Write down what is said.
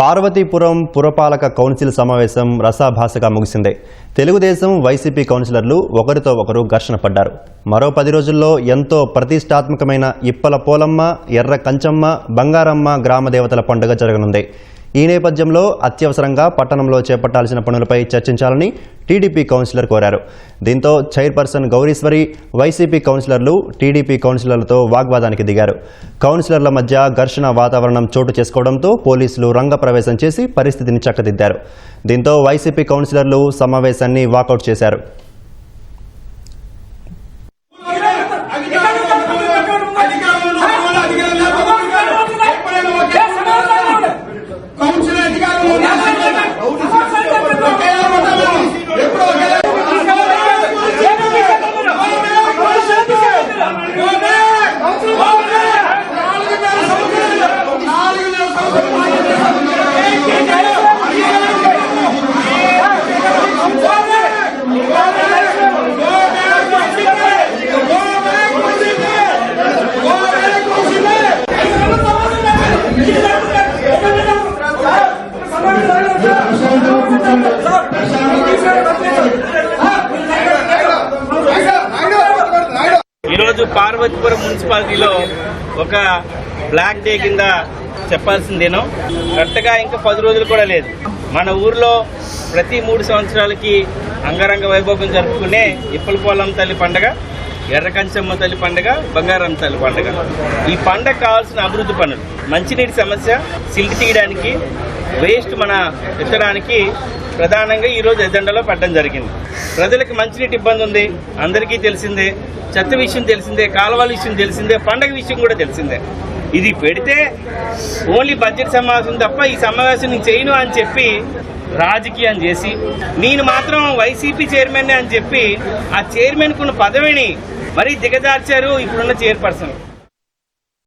పార్వతీపురం పురపాలక కౌన్సిల్ సమావేశం రసాభాసగా ముగిసింది. తెలుగుదేశం వైసీపీ కౌన్సిలర్లు ఒకరితో ఒకరు ఘర్షణ పడ్డారు. మరో పది రోజుల్లో ఎంతో ప్రతిష్టాత్మకమైన ఇప్పల పోలమ్మ ఎర్ర కంచమ్మ బంగారమ్మ గ్రామ దేవతల పండుగ జరగనుంది. ఈ నేపథ్యంలో అత్యవసరంగా పట్టణంలో చేపట్టాల్సిన పనులపై చర్చించాలని టీడీపీ కౌన్సిలర్ కోరారు. దీంతో చైర్పర్సన్ గౌరీశ్వరి వైసీపీ కౌన్సిలర్లు టీడీపీ కౌన్సిలర్లతో వాగ్వాదానికి దిగారు. కౌన్సిలర్ల మధ్య ఘర్షణ వాతావరణం చోటు చేసుకోవడంతో పోలీసులు రంగప్రవేశం చేసి పరిస్థితిని చక్కదిద్దారు. దీంతో వైసీపీ కౌన్సిలర్లు సమావేశాన్ని వాకౌట్ చేశారు. ఈరోజు పార్వతీపురం మున్సిపాలిటీలో ఒక బ్లాక్ డే కింద చెప్పాల్సిందేనో కరెక్ట్గా ఇంకా పది రోజులు కూడా లేదు. మన ఊర్లో ప్రతి మూడు సంవత్సరాలకి అంగరంగ వైభవం జరుపుకునే ఇప్పలపోలం తల్లి పండగ ఎర్రకంచమ్మ తల్లి పండగ బంగారం తల్లి పండగ. ఈ పండగ కావాల్సిన అభివృద్ధి పనులు. మంచినీటి సమస్య సిల్క్ తీయడానికి వేస్ట్ మన ఎత్తడానికి ప్రధానంగా ఈరోజు ఎజెండాలో పెట్టడం జరిగింది. ప్రజలకు మంచినీటి ఇబ్బంది ఉంది అందరికీ తెలిసిందే చెత్త విషయం తెలిసిందే కాలువల విషయం తెలిసిందే పండగ విషయం కూడా తెలిసిందే. ఇది పెడితే ఓన్లీ బడ్జెట్ సమావేశం తప్ప ఈ సమావేశం నేను చేయను అని చెప్పి రాజకీయం చేసి నేను మాత్రం వైసీపీ చైర్మన్ అని చెప్పి ఆ చైర్మన్కున్న పదవిని మరీ దిగజార్చారు ఇప్పుడున్న చైర్పర్సన్.